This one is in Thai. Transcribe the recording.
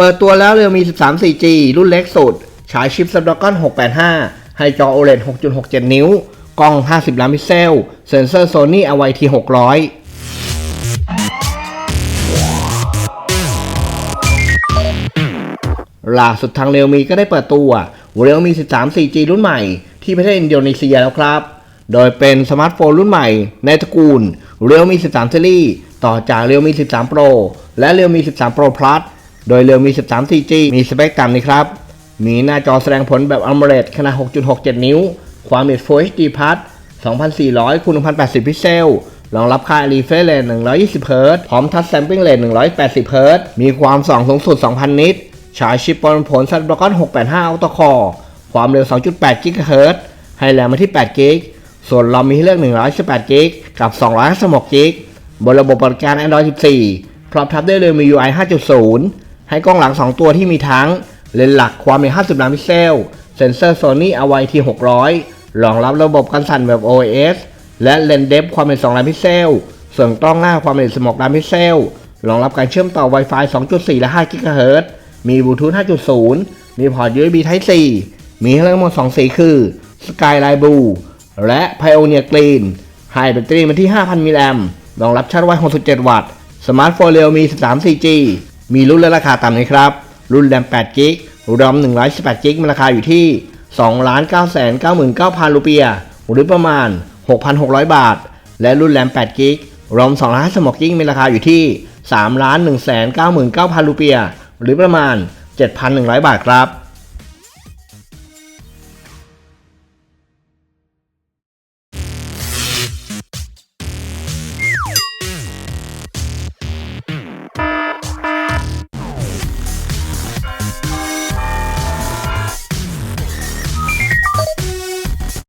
เปิดตัวแล้วเรียวมี 13 4G รุ่นเล็กสุดใช้ชิป Snapdragon 685 ให้จอ OLED 6.67 นิ้ว กล้อง 50 ล้านพิกเซล เซ็นเซอร์ Sony AIT 600ล่าสุดทางเรียวมีก็ได้เปิดตัวเรียวมี 13 4G รุ่นใหม่ที่ประเทศอินโดนีเซียแล้วครับ โดยเป็นสมาร์ทโฟนรุ่นใหม่ในตระกูลเรียวมี 13 ซีรีส์ต่อจากเรียวมี 13 Pro และเรียวมี 13 Pro Plus โดยเรียวมี 13 4G มีสเปคต่ำนี้ครับ มีหน้าจอแสดงผลแบบ AMOLED ขนาด 6.67 นิ้ว ความละเอียด Full HD Plus 2400คูณ1080 พิกเซล รองรับค่า refresh rate 120เฮิรตซ์พร้อม touch sampling rate 180เฮิรตซ์มีความส่องสูงสุด 2,000 นิตใช้ชิปปอนผล Snapdragon 685 Octa Core ความเร็ว 2.8 GHz ให้แรงมาที่ 8 g b ส่วนเรามีให้เลือก 118 g b กับ 256 g b บนระบบบัติการ Android 14 พร้อมทับได้เรือมี UI 5.0 ให้กล้องหลัง 2 ตัวที่มีทั้งเลนส์หลักความเป็น50 ล้านพิกเซล เซนเซอร์ Sony AIT 600รองรับระบบกันสั่นแบบ OIS และเลนส์เดฟความเป็น2ล้านพิกเซล ส่วนกล้องหน้าความเป็น16ล้านพิกเซล รองรับการเชื่อมต่อ Wi-Fi 2.4 และ 5 GHz มีบลูทูธ 5.0 มีพอร์ต USB Type C มีให้เลือกทั้งหมด2สีคือ Skyline Blue และ Pioneer Green ให้แบตเตอรี่มาที่ 5,000 มิลลิแอมรองรับชาร์จไว 67 วัตต์ สมาร์ทโฟนเรียวมี 13 4G มีรุ่นและราคาต่ำนี้ครับ รุ่นแรม8กิกรอม118กิกมันราคาอยู่ที่ 2,999,000 รูเปีย หรือประมาณ 6,600 บาท และรุ่นแรม8กิกรอม256กิกมีราคาอยู่ที่ 3,199,000 รูเปีย หรือประมาณ 7,100 บาทครับ